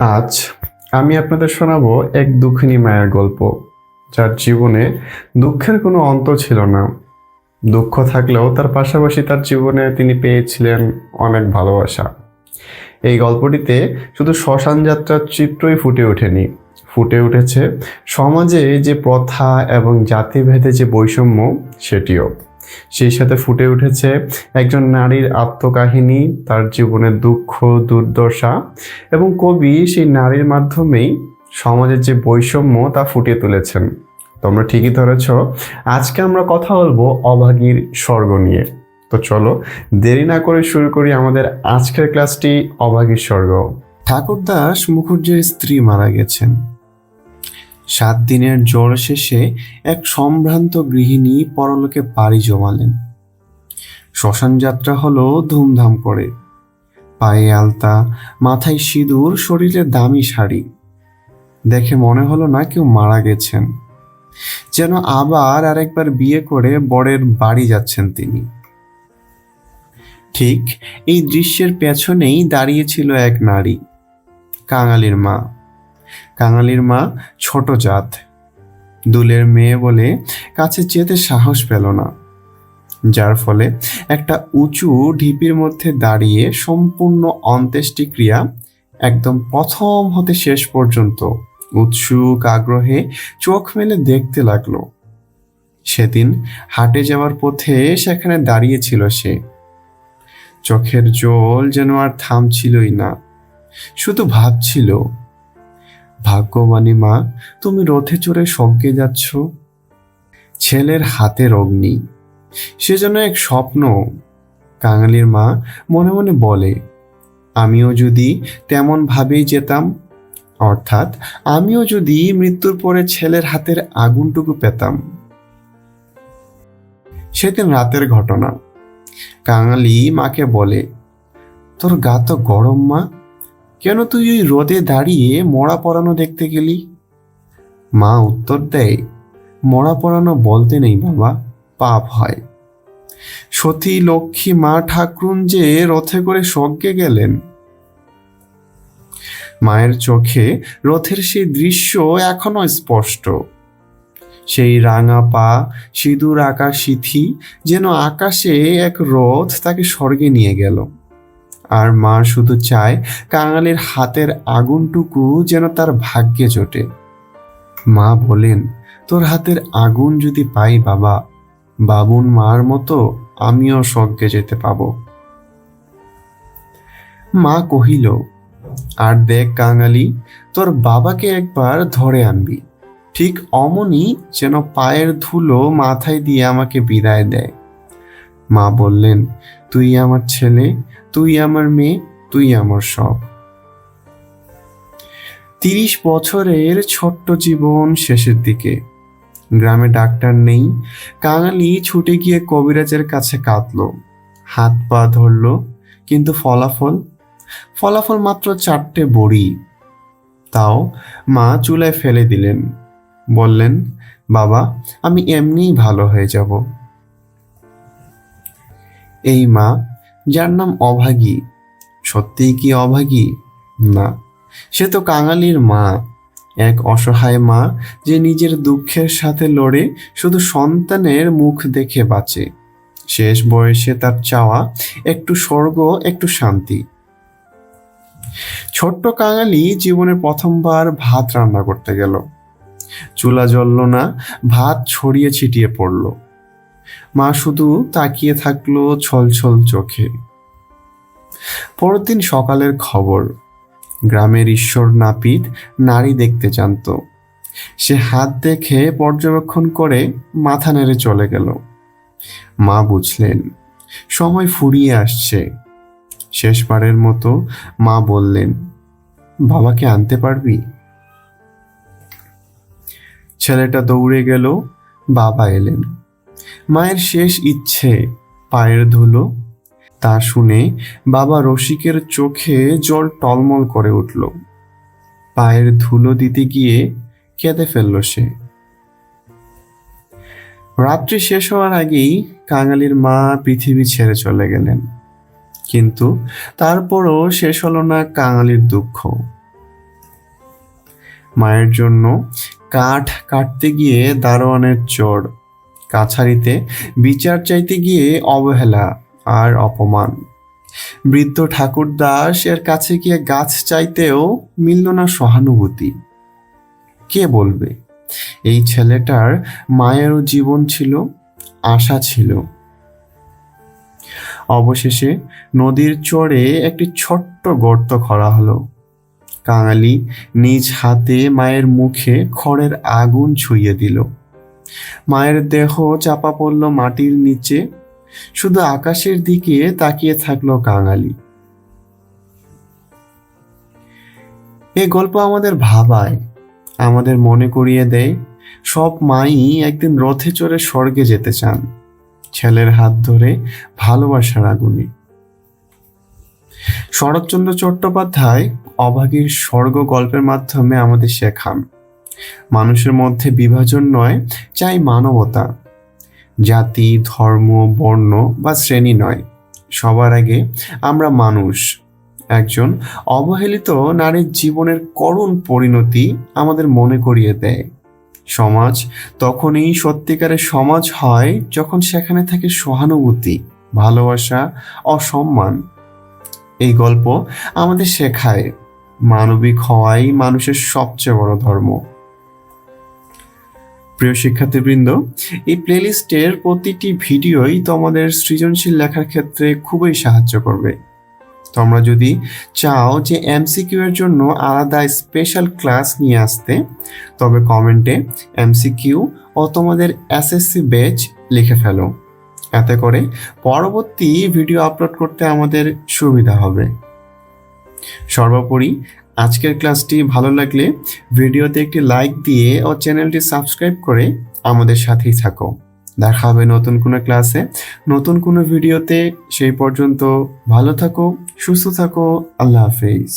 আজ আমি আপনাদের শোনাবো এক দুঃখিনী মায়ের গল্প, যার জীবনে দুঃখের কোনো অন্ত ছিল না। দুঃখ থাকলেও তার পাশাপাশি তার জীবনে তিনি পেয়েছিলেন অনেক ভালোবাসা। এই গল্পটিতে শুধু শ্মশান যাত্রার চিত্রই ফুটে ওঠেনি। ফুটে উঠেছে সমাজে যে প্রথা এবং জাতিভেদে যে বৈষম্য, সেটিও। সেই সাথে ফুটে উঠেছে একজন নারীর আত্মকাহিনী, তার জীবনের দুঃখ, দুর্দশা এবং কবি সেই নারীর মাধ্যমেই সমাজের যে বৈষম্য, তা ফুটিয়ে তুলেছেন। তোমরা ঠিকই ধরেছ। আজকে আমরা কথা বলব অভাগীর স্বর্গ নিয়ে। তো চলো, দেরি না করে শুরু করি আমাদের আজকের ক্লাসটি অভাগীর স্বর্গ। ঠাকুরদাস মুখুজ্জের স্ত্রী মারা গেছেন। সাত দিনের জ্বর শেষে এক সম্ভ্রান্ত গৃহিণী পরলোকে পাড়ি জমালেন। শ্মশান যাত্রা হলো ধুমধাম করে। পায়ে আলতা, মাথায় সিঁদুর, শরীরে দামি শাড়ি। দেখে মনে হলো না কেউ মারা গেছেন। যেন আবার আরেকবার বিয়ে করে বরের বাড়ি যাচ্ছেন তিনি। ঠিক এই দৃশ্যের পেছনেই দাঁড়িয়েছিল এক নারী, কাঙালির মা। কাঙালির মা ছোট জাত। দুলের মেয়ে বলে কাছে যেতে সাহস পেল না। যার ফলে একটা উঁচু ঢিপির মধ্যে দাঁড়িয়ে সম্পূর্ণ অন্ত্যেষ্টিক্রিয়া একদম প্রথম হতে শেষ পর্যন্ত উৎসুক আগ্রহে চোখ মেলে দেখতে লাগল। সেদিন হাটে যাওয়ার পথে সেখানে দাঁড়িয়েছিল সে। চোখের জল যেন আর থামছিলই না। শুধু ভাবছিল ভাগ্যবানী মা, তুমি রথে চড়ে স্বর্গে যাচ্ছ। ছেলের হাতের অগ্নি। সে যেন এক স্বপ্ন। কাঙালির মা মনে মনে বলে, আমিও যদি তেমন ভাবেই যেতাম, অর্থাৎ আমিও যদি মৃত্যুর পরে ছেলের হাতের আগুনটুকু পেতাম। সেদিন রাতের ঘটনা। কাঙালি মাকে বলে, তোর গা তো গরম মা কেন তুই ওই রোদে দাঁড়িয়ে মরা পড়ানো দেখতে গেলি? মা উত্তর দেয়, মরা পড়ানো বলতে নেই বাবা, পাপ হয়। সতী লক্ষ্মী মা ঠাকুরুন যে রথে করে স্বর্গে গেলেন। মায়ের চোখে রথের সেই দৃশ্য এখনও স্পষ্ট। সেই রাঙা পা, সিঁদুর আঁকা সিথি যেন আকাশে এক রথ তাকে স্বর্গে নিয়ে গেল। আর মা শুধু চায় কাঙালির হাতের আগুনটুকু যেন তার ভাগ্যে জোটে। মা বলেন, তোর হাতের আগুন যদি পাই বাবা, বাবুন মার মতো আমিও স্বর্গে যেতে পাবো। মা কহিল, আর দেখ কাঙালি, তোর বাবাকে একবার ধরে আনবি। ঠিক অমনি যেন পায়ের ধুলো মাথায় দিয়ে আমাকে বিদায় দেয়। মা বললেন তুই আমার ছেলে, তুই আমার মেয়ে, তুই আমার সব। তিরিশ বছরের ছোট্ট জীবন শেষের দিকে। গ্রামে ডাক্তার নেই, কাঙালি ছুটে গিয়ে কবিরাজের কাছে কাঁদলো। হাত পা ধরলো, কিন্তু ফলাফল ফলাফল মাত্র চারটে বড়ি। তাও মা চুলায় ফেলে দিলেন। বললেন, বাবা, আমি এমনিই ভালো হয়ে যাব। এই মা, যার নাম অভাগী, সত্যিই কি অভাগী? না। সে তো কাঙালির মা, এক অসহায় মা যে নিজের দুঃখের সাথে লড়ে শুধু সন্তানের মুখ দেখে বাঁচে। শেষ বয়সে তার চাওয়া একটু স্বর্গ, একটু শান্তি। ছোট্ট কাঙালি জীবনে প্রথমবার ভাত রান্না করতে গেল। চুলা জ্বলল না, ভাত ছড়িয়ে ছিটিয়ে পড়ল। মা শুধু তাকিয়ে থাকল ছলছল চোখে। পরদিন সকালের খবর, গ্রামের ঈশ্বর নাপিত নারী দেখতে জানত। সে হাত দেখে পর্যবেক্ষণ করে মাথা নেড়ে চলে গেল। মা বুঝলেন, সময় ফুরিয়ে আসছে। শেষবারের মতো মা বললেন, বাবাকে আনতে পারবি? ছেলেটা দৌড়ে গেল, বাবা এলেন। মায়ের শেষ ইচ্ছে পায়ের ধুলো, তা শুনে বাবা রসিকের চোখে জল টলমল করে উঠল। পায়ের ধুলো দিতে গিয়ে কেঁদে ফেলল সে। রাত্রি শেষ হওয়ার আগেই কাঙালির মা পৃথিবী ছেড়ে চলে গেলেন। কিন্তু তারপরও শেষ হলো না কাঙালির দুঃখ। মায়ের জন্য কাঠ কাটতে গিয়ে দারোয়ানের চোর কাছারিতে বিচার চাইতে গিয়ে অবহেলা আর অপমান। বৃদ্ধ ঠাকুর দাস এর কাছে গিয়ে গাছ চাইতেও মিলল না সহানুভূতি। কে বলবে? এই ছেলেটার মায়েরও জীবন ছিল, আশা ছিল। অবশেষে নদীর চরে একটি ছোট্ট গর্ত করা হলো। কাঙালি নিজ হাতে মায়ের মুখে খড়ের আগুন ছুঁয়ে দিল। মায়ের দেহ চাপা পড়ল মাটির নিচে, শুধু আকাশের দিকে তাকিয়ে থাকল কাঙালি। এই গল্প আমাদের ভাবায়, আমাদের মনে করিয়ে দেয়, সব মাই একদিন রথে চড়ে স্বর্গে যেতে চান, ছেলের হাত ধরে ভালোবাসার আগুনে। শরৎচন্দ্র চট্টোপাধ্যায় অভাগীর স্বর্গ গল্পের মাধ্যমে আমাদের শেখান। মানুষের মধ্যে বিভাজন নয়, চাই মানবতা। জাতি, ধর্ম, বর্ণ বা শ্রেণি নয়। সবার আগে আমরা মানুষ। একজন অবহেলিত নারীর জীবনের করুণ পরিণতি আমাদের মনে করিয়ে দেয়। সমাজ তখনই সত্যিকারের সমাজ হয় যখন সেখানে থাকে সহানুভূতি, ভালোবাসা, অসম্মান। এই গল্প আমাদের শেখায়, মানবিক হওয়াই মানুষের সবচেয়ে বড় ধর্ম। প্রিয় শিক্ষার্থীবৃন্দ, এই প্লেলিস্টের প্রতিটি ভিডিওই তোমাদের সৃজনশীল লেখার ক্ষেত্রে খুবই সাহায্য করবে। তোমরা যদি চাও যে এমসিকিউ এর জন্য আলাদা স্পেশাল ক্লাস নিয়ে আসতে, তবে কমেন্টে এমসিকিউ ও তোমাদের এসএসসি ব্যাচ লিখে ফেলো। এতে করে পরবর্তী ভিডিও আপলোড করতে আমাদের সুবিধা হবে। সর্বোপরি আজকের ক্লাসটি ভালো লাগলে ভিডিওতে একটি লাইক দিয়ে ও চ্যানেলটি সাবস্ক্রাইব করে আমাদের সাথেই থাকো। দেখা হবে নতুন কোনো ক্লাসে, নতুন কোনো ভিডিওতে। সেই পর্যন্ত ভালো থাকো, সুস্থ থাকো, আল্লাহ হাফেজ।